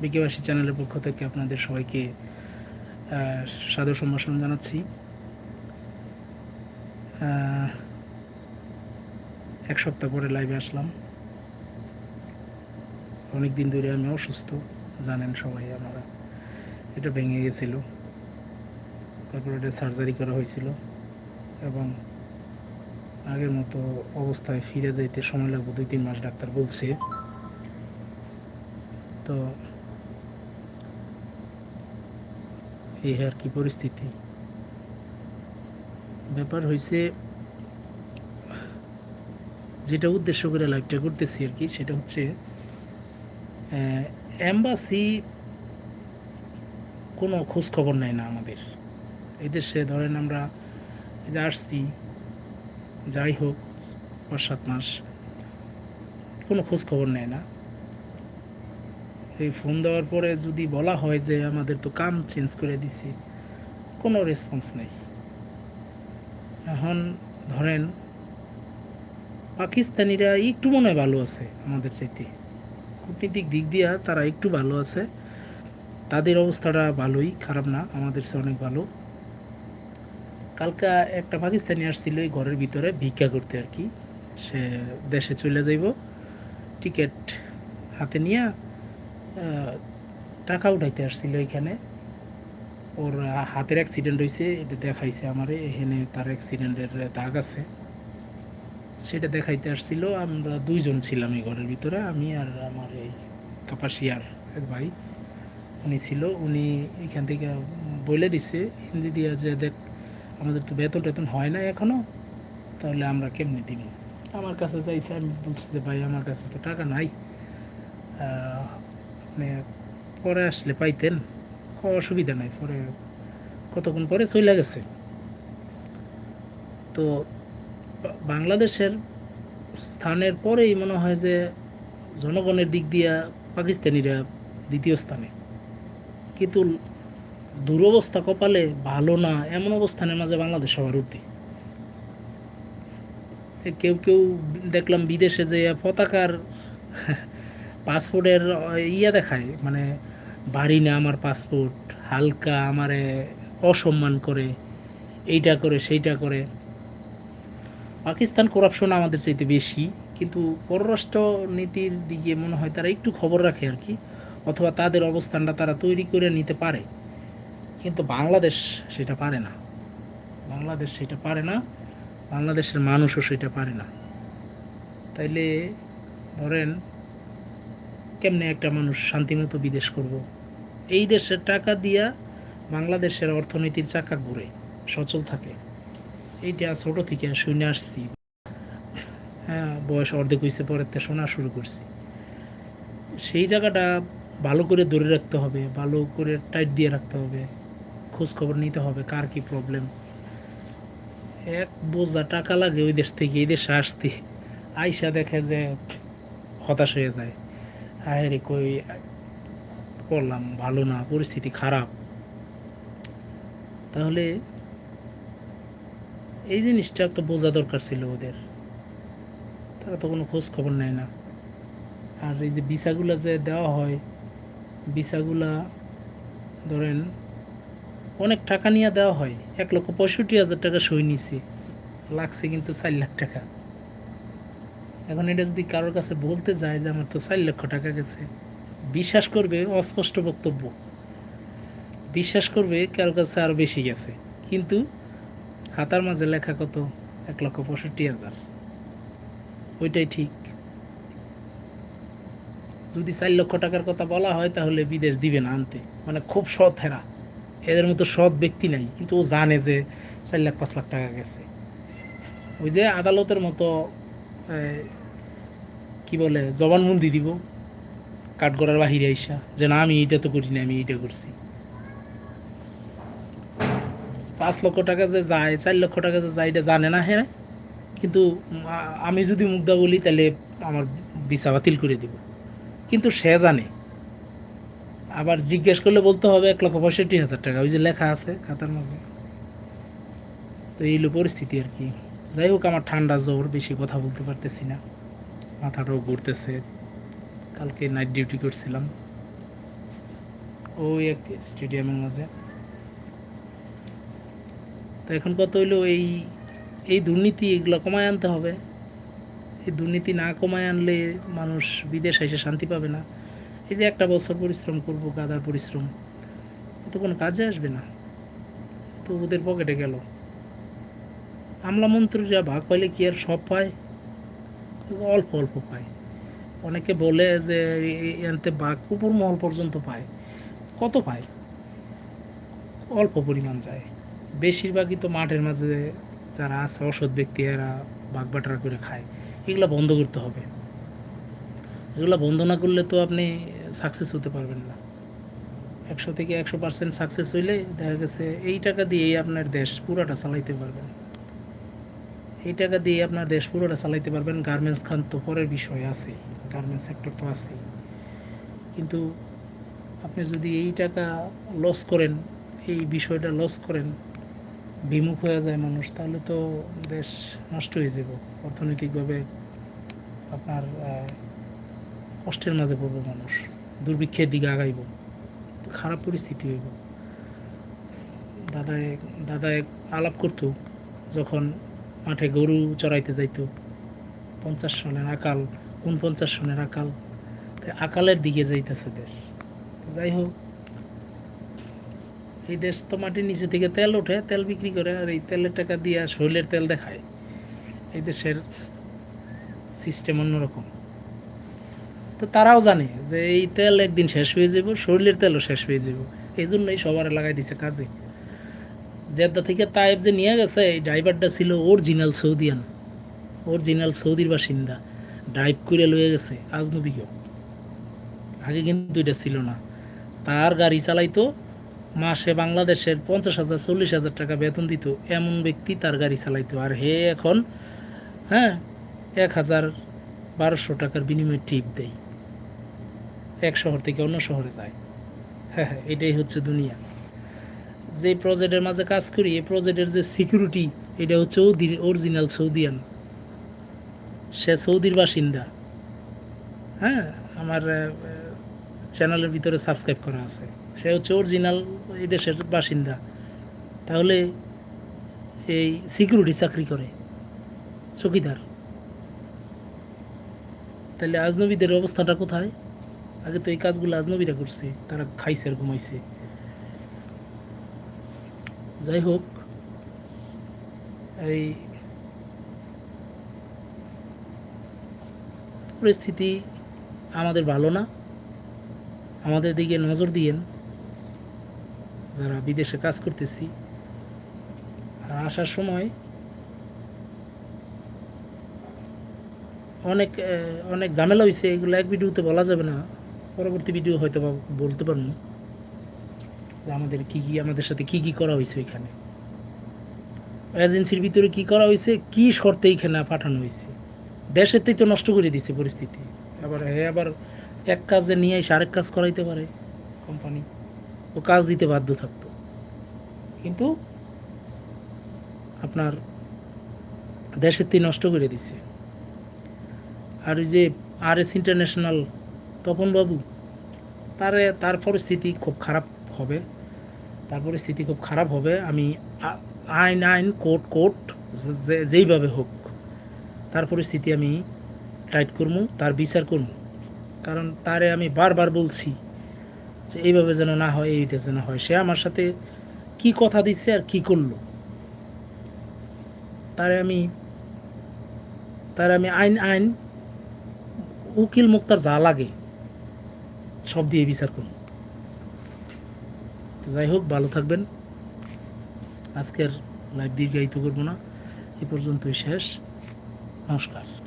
বিকেবাসী চ্যানেলের পক্ষ থেকে আপনাদের সবাইকে সাদর সম্ভাষণ জানাচ্ছি। এক সপ্তাহ পরে লাইভে আসলাম। অনেক দিন ধরে আমি অসুস্থ, জানেন সবাই আমরা এটা ভেঙে গেছিল। তারপর এটা সার্জারি করা হয়েছিল। এবং আগের মতো অবস্থায় ফিরে যাইতে সময় লাগবে দুই তিন মাস ডাক্তার বলছে। তো এই আর কি পরিস্থিতি? ব্যাপার হয়েছে যেটা উদ্দেশ্য করে লাইভটা করতেছি আর কি, সেটা হচ্ছে অ্যাম্বাসি কোনো খোঁজ খবর নেয় না আমাদের। এই দেশে ধরেন আমরা আসছি, যাই হোক পাঁচ সাত মাস, কোনো খোঁজ খবর নেয় না। এই ফোন দেওয়ার পরে যদি বলা হয় যে আমাদের তো কাম চেঞ্জ করে দিছি, কোনো রেসপন্স নেই। এখন ধরেন, পাকিস্তানিরা একটু মনে হয় ভালো আছে আমাদের চাইতে। কূটনীতিক দিক দিয়া তারা একটু ভালো আছে। তাদের অবস্থাটা ভালোই, খারাপ না, আমাদের চেয়ে অনেক ভালো। কালকা একটা পাকিস্তানি আসছিল এই ঘরের ভিতরে ভিক্ষা করতে আর কি। সে দেশে চলে যাইব, টিকিট হাতে নিয়ে টাকা উঠাইতে আসছিল এখানে। ওর হাতের অ্যাক্সিডেন্ট হয়েছে এটা দেখাইছে আমারে, এখানে তার অ্যাক্সিডেন্টের দাগ আছে। সেটা দেখাইতে আসছিল, আমরা দুইজন ছিলাম এই ঘরের ভিতরে, আমি আর আমার এই কাপাসিয়ার এক ভাই। উনি ছিল, উনি এখান থেকে বলে দিছে, হিন্দি দিয়া যে, দেখ, আমাদের তো বেতন টেতন হয় না এখনও তাহলে আমরা কেমনি দিব? আমার কাছে চাইছে, আমি বলছি যে, ভাই, আমার কাছে তো টাকা নাই। আপনি পরে আসলে পাইতেন অসুবিধা নাই, পরে কতক্ষণ পরে চলে গেছে। তো বাংলাদেশের স্থানের পরেই মনে হয় যে জনগণের দিক দিয়া পাকিস্তানিরা দ্বিতীয় স্থানে। কিন্তু দুরবস্থা কপালে ভালো না, এমন অবস্থানের মাঝে বাংলাদেশ সবার উঠে কেউ কেউ দেখলাম বিদেশে যে পতাকার পাসপোর্টের ইয়া দেখায় মানে বাড়ি না আমার পাসপোর্ট, হালকা আমারে অসম্মান করে, এইটা করে, সেইটা করে। পাকিস্তান করাপশন আমাদের চাইতে বেশি, কিন্তু পররাষ্ট্র নীতির দিকে মনে হয় তারা একটু খবর রাখে আর কি, অথবা তাদের অবস্থানটা তারা তৈরি করে নিতে পারে। কিন্তু বাংলাদেশ সেটা পারে না। বাংলাদেশ সেটা পারে না, বাংলাদেশের মানুষও সেটা পারে না। তাইলে ধরেন কেমনে একটা মানুষ শান্তিমতো বিদেশ করব। এই দেশের টাকা দিয়া বাংলাদেশের অর্থনীতির চাকা ঘুরে, সচল থাকে। এইটা ছোট থেকে শুনে আসছি। হ্যাঁ বয়স অর্ধেক হয়েছে পরের থেকে শোনা শুরু করছি। সেই জায়গাটা ভালো করে ধরে রাখতে হবে, ভালো করে টাইট দিয়ে রাখতে হবে। খোঁজ খবর নিতে হবে, কার কি প্রবলেম এক বোঝা টাকা লাগে ওই দেশ থেকে, এই দেশে আসতে। আইসা দেখে যে হতাশ হয়ে যায়। হ্যাঁ কই, করলাম, ভালো না, পরিস্থিতি খারাপ। তাহলে এই জিনিসটা তো বোঝা দরকার ছিল ওদের। তারা তো কোনো খোঁজ খবর নেয় না। আর এই যে ভিসাগুলো যে দেওয়া হয়, ভিসাগুলা ধরেন অনেক টাকা নিয়ে দেওয়া হয়। এক লক্ষ পঁয়ষট্টি হাজার টাকা সই নিছে, লাগছে কিন্তু চার লাখ টাকা। এখন এটা যদি কারোর কাছে বলতে যায় যে আমার তো চার লক্ষ টাকা গেছে, বিশ্বাস করবে অস্পষ্ট বক্তব্য। বিশ্বাস করবে কারোর কাছে আরও বেশি গেছে। কিন্তু খাতার মাঝে লেখা কত? এক লক্ষ পঁয়ষট্টি হাজার। ওইটাই ঠিক। যদি চার লক্ষ টাকার কথা বলা হয়, তাহলে বিদেশ দিবে না আনতে। মানে খুব সৎ হেরা। এদের মতো সৎ ব্যক্তি নাই। কিন্তু ও জানে যে চার লাখ, পাঁচ লাখ টাকা গেছে। ওই যে আদালতের মতো কি বলে জবানবন্দি দিব কাঠগড়ার বাহিরে আইসা, যে না, আমি এইটা তো করি না আমি এইটা করছি। পাঁচ লক্ষ টাকা যে যায়, চার লক্ষ টাকা যে যায়, এটা জানে না হ্যাঁ কিন্তু আমি যদি মুগ্ধা বলি, তাহলে আমার ভিসা বাতিল করে দিব। কিন্তু সে জানে। আবার জিজ্ঞেস করলে বলতে হবে, এক লক্ষ পঁয়ষট্টি হাজার টাকা, ওই যে লেখা আছে খাতার মাঝে। তো এই হলো পরিস্থিতি আর কি। যাই হোক, আমার ঠান্ডা জ্বর, বেশি কথা বলতে পারতেছি না। মাথাটাও ঘুরতেছে। কালকে নাইট ডিউটি করছিলাম। ওই এক স্টেডিয়ামের মাঝে। তো এখন কত হইল এই এই দুর্নীতি এগুলো কমায় আনতে হবে। এই দুর্নীতি না কমায় আনলে মানুষ বিদেশ এসে শান্তি পাবে না। এই যে একটা বছর পরিশ্রম করব, গাদার পরিশ্রম তো কোনো কাজে আসবে না। তো ওদের পকেটে গেল। আমলা মন্ত্রীরা ভাগ পাইলে কি আর সব পায়? অল্প অল্প পায়। অনেকে বলে যে এনতে বাঘ উপর মহল পর্যন্ত পায়। কত পায়? অল্প পরিমাণ যায়। বেশিরভাগই তো মাঠের মাঝে যারা আছে, অসৎ ব্যক্তি, এরা বাঘ বাটারা করে খায়। এগুলো বন্ধ করতে হবে। এগুলো বন্ধ না করলে তো আপনি সাকসেস হতে পারবেন না। একশো থেকে একশো পার্সেন্ট সাকসেস হইলে দেখা গেছে, এই টাকা দিয়েই আপনার দেশ পুরাটা চালাইতে পারবেন। এই টাকা দিয়ে আপনার দেশ পুরোটা চালাইতে পারবেন গার্মেন্টস খান তো পরের বিষয় আছে গার্মেন্টস সেক্টর তো আছেই। কিন্তু আপনি যদি এই টাকা লস করেন, এই বিষয়টা লস করেন, বিমুখ হয়ে যায় মানুষ, তাহলে তো দেশ নষ্ট হয়ে যাব। অর্থনৈতিকভাবে আপনার কষ্টের মাঝে পড়বে মানুষ, দুর্ভিক্ষের দিকে আগাইব, খারাপ পরিস্থিতি হইব। দাদা দাদা এক আলাপ করতো, যখন মাঠে গরু চড়াইতে যাইতো। পঞ্চাশ সনের আকাল উনপঞ্চাশ সনের আকাল? আকালের দিকে যাইতেছে দেশ। যাই হোক, এই দেশ তো মাটির নিচে থেকে তেল ওঠে, তেল বিক্রি করে, আর এই তেলের টাকা দিয়ে শরীরের তেল দেখায়। এই দেশের সিস্টেম অন্যরকম। তো তারাও জানে যে এই তেল একদিন শেষ হয়ে যাব শরীরের তেলও শেষ হয়ে যাব এই জন্যই সবার লাগাই দিছে কাজে। জেদ্দা থেকে তায়েব যে নিয়ে গেছে, এই ড্রাইভারটা ছিল অরিজিনাল সৌদিয়ান। অরিজিনাল সৌদির বাসিন্দা। ড্রাইভ করে লয়ে গেছে আজনবীকেও। আগে কিন্তু এটা ছিল না। তার গাড়ি চালাইতো, মাসে বাংলাদেশের পঞ্চাশ হাজার, চল্লিশ হাজার টাকা বেতন দিত। এমন ব্যক্তি তার গাড়ি চালাইতো। আর হে এখন হ্যাঁ এক হাজার বারোশো টাকার বিনিময়ে টিপ দেয়। এক শহর থেকে অন্য শহরে যায়। হ্যাঁ হ্যাঁ এটাই হচ্ছে দুনিয়া। যে প্রজেক্টের মাঝে কাজ করি, এই প্রজেক্টের যে সিকিউরিটি এটা হচ্ছে অরিজিনাল সৌদিয়ান সে সৌদির বাসিন্দা। হ্যাঁ আমার চ্যানেলের ভিতরে সাবস্ক্রাইব করা আছে। সে হচ্ছে অরিজিনাল এই দেশের বাসিন্দা। তাহলে এই সিকিউরিটি চাকরি করে। চকিদার। তাহলে আজনবীদের অবস্থাটা কোথায়? আগে তো এই কাজগুলো আজনবীরা করছে, তারা খাইছে আর ঘুমাইছে। যাই হোক, এই পরিস্থিতি আমাদের ভালো না। আমাদের দিকে নজর দিয়েন। যারা বিদেশে কাজ করতেছি, আর আসার সময় অনেক অনেক ঝামেলা হয়েছে এগুলো এক ভিডিওতে বলা যাবে না। পরবর্তী ভিডিও হয়তো বলতে পারব। আমাদের কি কি, আমাদের সাথে কি কি করা হয়েছে ওইখানে এজেন্সির ভিতরে কি করা হয়েছে, কি শর্তে এইখানে পাঠানো হয়েছে? দেশের তো নষ্ট করে দিছে পরিস্থিতি। আবার হ্যাঁ আবার এক কাজে নিয়ে এসে আরেক কাজ করাইতে পারে কোম্পানি ও কাজ দিতে বাধ্য থাকতো। কিন্তু আপনার দেশের তি নষ্ট করে দিছে। আর ওই যে আর এস ইন্টারন্যাশনাল তপনবাবু তারে, তার পরিস্থিতি খুব খারাপ হবে। তার পরিস্থিতি খুব খারাপ হবে। আমি আইন আইন, কোর্ট কোর্ট যেইভাবে হোক তার পরিস্থিতি আমি টাইট করব, তার বিচার করব। কারণ তারে আমি বারবার বলছি যে এইভাবে যেন না হয়, এইটা যেন হয়। সে আমার সাথে কি কথা দিচ্ছে আর কি করল? তারে আমি তারে আমি আইন আইন, উকিল মুক্তার যা লাগে, সব দিয়ে বিচার করুন যাই হোক ভালো থাকবেন। আজকের লাইভ দীর্ঘায়িত করব না। এ পর্যন্তই শেষ। নমস্কার।